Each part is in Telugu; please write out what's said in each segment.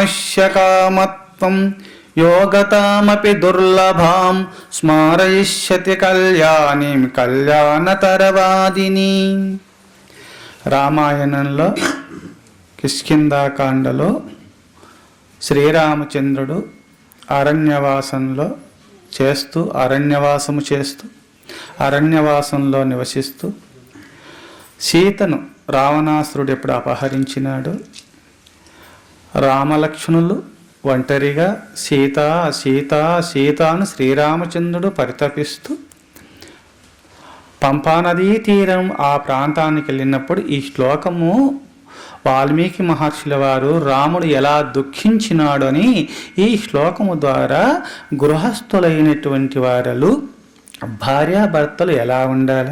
వామశ్యకామత్వం యోగతామపి దుర్లభాం స్మారయిష్యతి కళ్యాణిం కళ్యాణతరవాదిని రామాయణంలో కిష్కిందాకాండలో శ్రీరామచంద్రుడు అరణ్యవాసంలో చేస్తూ అరణ్యవాసము చేస్తూ అరణ్యవాసంలో నివసిస్తూ సీతను రావణాసురుడు ఎప్పుడు అపహరించినాడు? రామలక్ష్మణులు ఒంటరిగా సీత సీత సీత అని శ్రీరామచంద్రుడు పరితపిస్తూ పంపానదీ తీరం ఆ ప్రాంతానికి వెళ్ళినప్పుడు ఈ శ్లోకము వాల్మీకి మహర్షుల వారు రాముడు ఎలా దుఃఖించినాడని ఈ శ్లోకము ద్వారా గృహస్థులైనటువంటి వారలు భార్యాభర్తలు ఎలా ఉండాలి?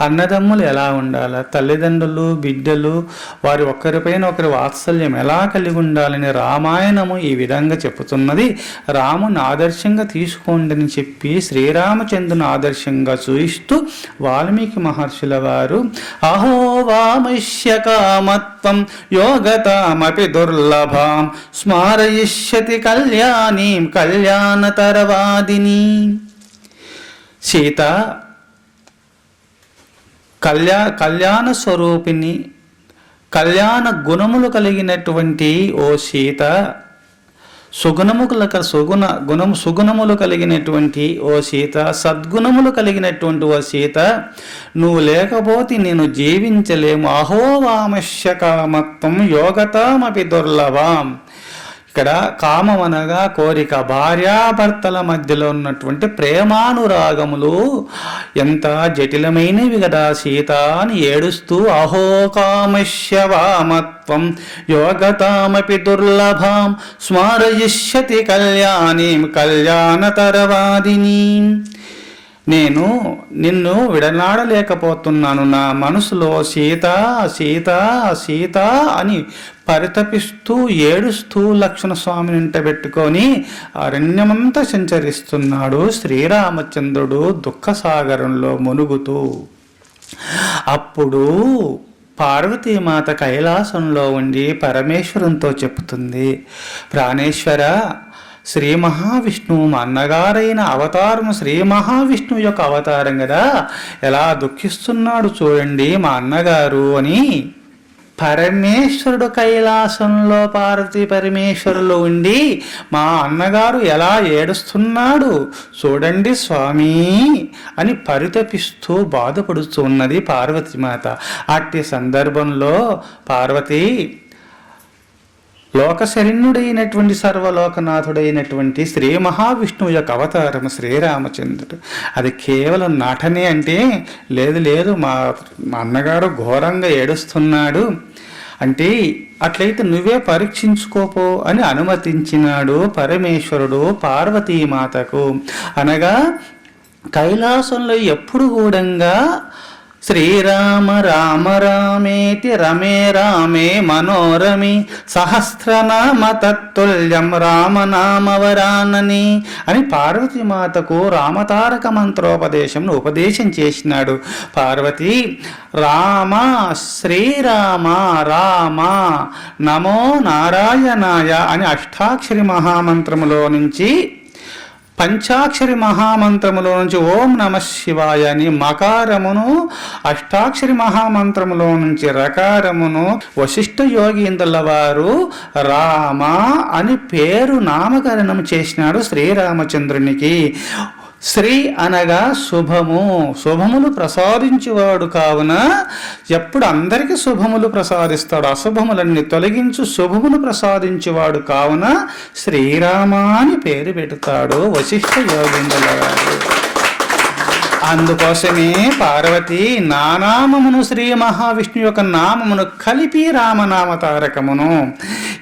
అన్నదమ్ములు ఎలా ఉండాలి? తల్లిదండ్రులు బిడ్డలు వారి ఒకరిపైన ఒకరి వాత్సల్యం ఎలా కలిగి ఉండాలని రామాయణము ఈ విధంగా చెబుతున్నది. రాముని ఆదర్శంగా తీసుకోండి అని చెప్పి శ్రీరామచంద్రుని ఆదర్శంగా చూయిస్తూ వాల్మీకి మహర్షుల వారు అహో వామశ్య కామత్వం యోగతామపి దుర్లభాం స్మారయిష్యతి కళ్యాణీం కళ్యాణతరవాదిని. సీత కళ్యా కళ్యాణ స్వరూపిణి కళ్యాణ గుణములు కలిగినటువంటి ఓ సీత సుగుణముల సుగుణ గుణము సుగుణములు కలిగినటువంటి ఓ సీత సద్గుణములు కలిగినటువంటి ఓ సీత నువ్వు లేకపోతే నేను జీవించలేము. అహోవామశ్యకామత్వం యోగతామపి దుర్లభం. ఇక్కడ కామం అనగా కోరిక భార్యాభర్తల మధ్యలో ఉన్నటువంటి ప్రేమానురాగములు ఎంత జటిలమైనవి కదా సీత అని ఏడుస్తూ అహో కామశ్య వామత్వం యోగతామపి దుర్లభాం స్మారయిష్యతి కళ్యాణీం కళ్యాణతరవాదిని. నేను నిన్ను విడనాడలేకపోతున్నాను. నా మనసులో సీత సీత సీత అని పరితపిస్తూ ఏడుస్తూ లక్ష్మణ స్వామిని పెట్టుకొని అరణ్యమంతా సంచరిస్తున్నాడు శ్రీరామచంద్రుడు దుఃఖసాగరంలో మునుగుతూ. అప్పుడు పార్వతీమాత కైలాసంలో ఉండి పరమేశ్వరంతో చెప్తుంది ప్రాణేశ్వర శ్రీ మహావిష్ణువు మా అన్నగారైన అవతారము శ్రీ మహావిష్ణువు యొక్క అవతారం కదా. ఎలా దుఃఖిస్తున్నాడు చూడండి మా అన్నగారు అని పరమేశ్వరుడు కైలాసంలో పార్వతి పరమేశ్వరులు ఉండి మా అన్నగారు ఎలా ఏడుస్తున్నాడు చూడండి స్వామి అని పరితపిస్తూ బాధపడుతూ ఉన్నది పార్వతీమాత. అట్టి సందర్భంలో పార్వతి లోకశరణ్యుడైనటువంటి సర్వలోకనాథుడైనటువంటి శ్రీ మహావిష్ణువు యొక్క అవతారం శ్రీరామచంద్రుడు అది కేవలం నటనే అంటే లేదు లేదు మా మా అన్నగారు ఘోరంగా ఏడుస్తున్నాడు. అంటే అట్లయితే నువ్వే పరీక్షించుకోపో అని అనుమతించినాడు పరమేశ్వరుడు పార్వతీమాతకు. అనగా కైలాసంలో ఎప్పుడు కూడంగా శ్రీరామ రామ రామేతి రమే రామే మనోరమి సహస్రనామ తత్తుల్యం రామనామవరానని అని పార్వతీమాతకు రామతారక మంత్రోపదేశం ఉపదేశం చేసినాడు. పార్వతి రామ శ్రీరామ రామ నమో నారాయణాయ అని అష్టాక్షరి మహామంత్రములో నుంచి పంచాక్షరి మహామంత్రములో నుంచి ఓం నమ శివాయ అని మకారమును అష్టాక్షరి మహామంత్రములో నుంచి రకారమును వశిష్ఠ యోగీంద్రుల వారు రామ అని పేరు నామకరణం చేసినాడు శ్రీరామచంద్రునికి. శ్రీ అనగా శుభము. శుభములు ప్రసాదించేవాడు కావున ఎప్పుడు అందరికీ శుభములు ప్రసాదిస్తాడు. అశుభములన్నీ తొలగించు శుభములు ప్రసాదించేవాడు కావున శ్రీరామ అని పేరు పెడతాడు వశిష్ఠ యోగిందుల గారు అందుకోసమే పార్వతి నానామమును శ్రీ మహావిష్ణు యొక్క నామమును కలిపి రామనామ తారకమును.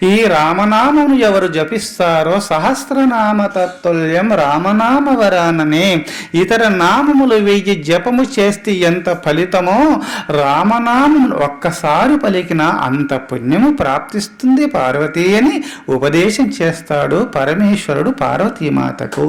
ఈ రామనామమును ఎవరు జపిస్తారో సహస్రనామ తత్తుల్యం రామనామ వరాననే ఇతర నామములు వెయ్యి జపము చేస్తే ఎంత ఫలితమో రామనామమును ఒక్కసారి పలికిన అంత పుణ్యము ప్రాప్తిస్తుంది పార్వతి అని ఉపదేశం చేస్తాడు పరమేశ్వరుడు పార్వతీమాతకు.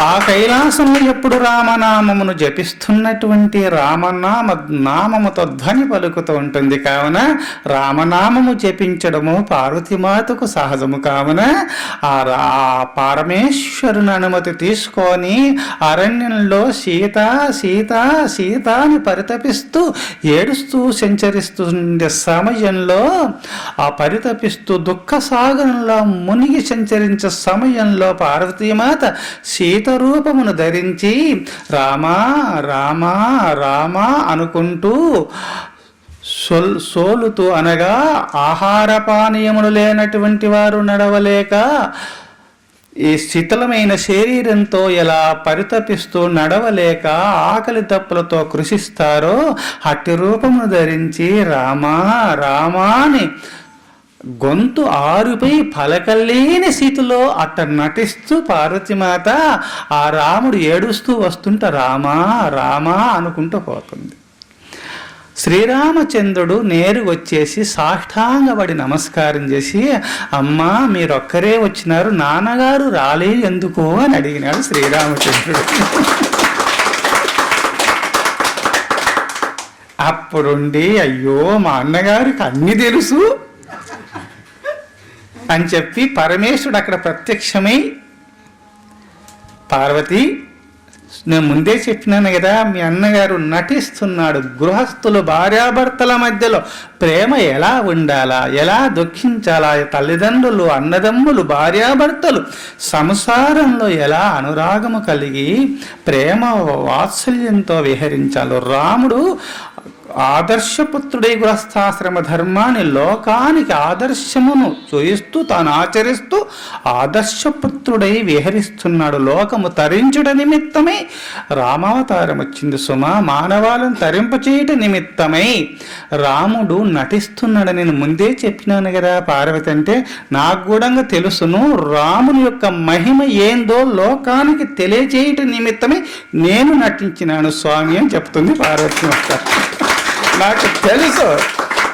ఆ కైలాసంలో ఎప్పుడు రామనామమును జపిస్తున్నటువంటి రామనామ నామముతో ధ్వని పలుకుతూ ఉంటుంది. కావున రామనామము జపించడము పార్వతీమాతకు సహజము. కావున ఆ రా పరమేశ్వరుని అనుమతి తీసుకొని అరణ్యంలో సీత సీత సీత అని పరితపిస్తూ ఏడుస్తూ సంచరిస్తుండే సమయంలో ఆ పరితపిస్తూ దుఃఖ సాగరంలో మునిగి సంచరించే సమయంలో పార్వతీమాత సీత రూపమును ధరించి రామా రామా రామా అనుకుంటూ సోల్ సోలుతూ అనగా ఆహార పానీయములు లేనటువంటి వారు నడవలేక ఈ శిథిలమైన శరీరంతో ఎలా పరితపిస్తూ నడవలేక ఆకలి తప్పులతో కృషిస్తారో అట్టి రూపమును ధరించి రామా రామా అని గొంతు ఆరుపై పలకలేని స్థితిలో అట్ట నటిస్తూ పార్వతీమాత ఆ రాముడు ఏడుస్తూ వస్తుంటే రామా రామా అనుకుంటూ పోతుంది. శ్రీరామచంద్రుడు నేరు వచ్చేసి సాష్టాంగపడి నమస్కారం చేసి అమ్మా మీరొక్కరే వచ్చినారు నాన్నగారు రాలే ఎందుకు? అని అడిగినాడు శ్రీరామచంద్రుడు. అప్పుడుండి అయ్యో మా అన్నగారికి అన్ని తెలుసు. అని చెప్పి పరమేశ్వరుడు అక్కడ ప్రత్యక్షమై పార్వతి నేను ముందే చెప్పినాను కదా మీ అన్నగారు నటిస్తున్నాడు గృహస్థులు భార్యాభర్తల మధ్యలో. ప్రేమ ఎలా ఉండాలా ఎలా దుఃఖించాలా తల్లిదండ్రులు అన్నదమ్ములు భార్యాభర్తలు? సంసారంలో ఎలా అనురాగము కలిగి ప్రేమ వాత్సల్యంతో విహరించాలో? రాముడు ఆదర్శపుత్రుడై గృహస్థాశ్రమ ధర్మాన్ని లోకానికి ఆదర్శమును చూయిస్తూ తాను ఆచరిస్తూ ఆదర్శపుత్రుడై విహరిస్తున్నాడు. లోకము తరించుట నిమిత్తమై రామావతారం వచ్చింది సుమ. మానవాలను తరింపచేయుట నిమిత్తమై రాముడు నటిస్తున్నాడు. నేను ముందే చెప్పినాను కదా పార్వతి అంటే నాకు కూడా తెలుసును రాముని యొక్క మహిమ ఏందో లోకానికి తెలియజేయుట నిమిత్తమై నేను నటించినాను స్వామి అని చెప్తుంది పార్వతి యొక్క నాకు తెలుసు.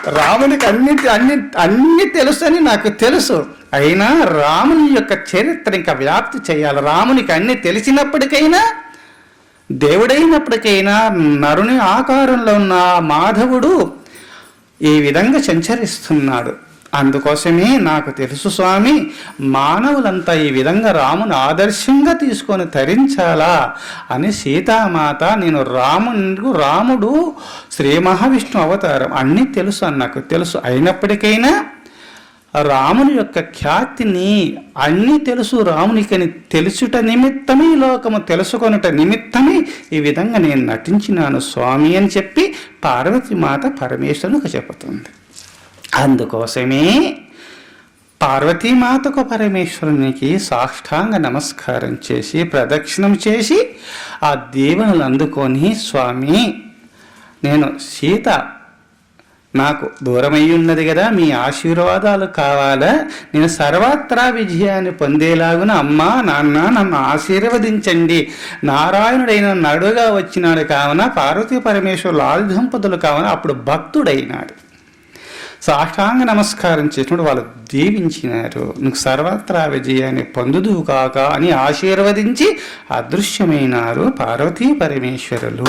రామునికి అన్ని అన్ని అన్ని తెలుసు అని నాకు తెలుసు. అయినా రాముని యొక్క చరిత్ర ఇంకా వ్యాప్తి చేయాలి. రామునికి అన్ని తెలిసినప్పటికైనా దేవుడైనప్పటికైనా నరుని ఆకారంలో ఉన్న మాధవుడు ఈ విధంగా సంచరిస్తున్నాడు. అందుకోసమే నాకు తెలుసు స్వామి మానవులంతా ఈ విధంగా రాముని ఆదర్శంగా తీసుకొని తరించాలా అని సీతామాత నేను రాముడు రాముడు శ్రీ మహావిష్ణు అవతారం అన్నీ తెలుసు అని నాకు తెలుసు. అయినప్పటికైనా రాముని యొక్క ఖ్యాతిని అన్నీ తెలుసు రామునికని తెలుసుట నిమిత్తమే లోకము తెలుసుకొనుట నిమిత్తమే ఈ విధంగా నేను నటించినాను స్వామి అని చెప్పి పార్వతీమాత పరమేశ్వరునికి చెబుతుంది. అందుకోసమే పార్వతీమాతకు పరమేశ్వరునికి సాష్టాంగ నమస్కారం చేసి ప్రదక్షిణం చేసి ఆ దీవెనలు అందుకొని స్వామి నేను సీత నాకు దూరమై ఉన్నది కదా మీ ఆశీర్వాదాలు కావాలా? నేను సర్వత్రా విజయాన్ని పొందేలాగున అమ్మా నాన్న నన్ను ఆశీర్వదించండి. నారాయణుడైన నడుగా వచ్చినాడు కావున పార్వతీ పరమేశ్వరులు ఆయుధంపతులు కావున అప్పుడు భక్తుడైనాడు. సాష్టాంగ నమస్కారం చేసినప్పుడు వాళ్ళు దీవించినారు. నువ్వు సర్వత్రా విజయాన్ని పొందుదువు కాక అని ఆశీర్వదించి అదృశ్యమైనారు పార్వతీ పరమేశ్వరులు.